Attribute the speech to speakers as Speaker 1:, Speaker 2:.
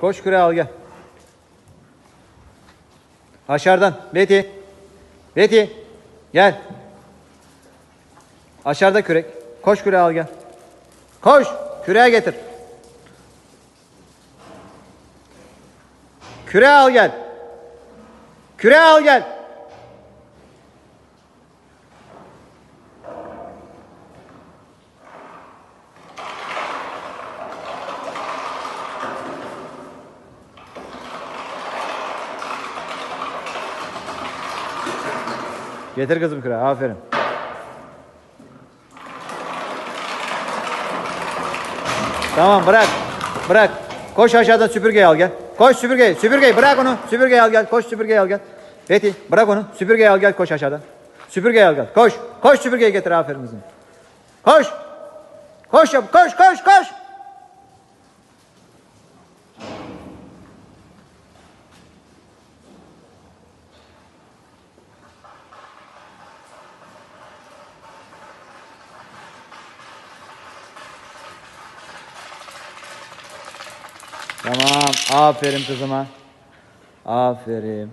Speaker 1: Koş küreği al gel. Aşağıdan. Betty. Betty. Gel. Aşağıda kürek. Koş küreği al gel. Koş. Küreğe getir. Küreği al gel. Küreği al gel. Getir kızım küreği. Aferin. Tamam bırak. Bırak. Koş aşağıdan süpürgeyi al gel. Koş süpürgeyi. Süpürgeyi bırak onu. Süpürgeyi al gel. Koş süpürgeyi al gel. Fethi bırak onu. Süpürgeyi al gel. Koş aşağıdan. Süpürgeyi al gel. Koş. Koş süpürgeyi getir aferin kızım. Koş. Koş yap. Koş koş koş. Tamam. Aferin kızıma. Aferin.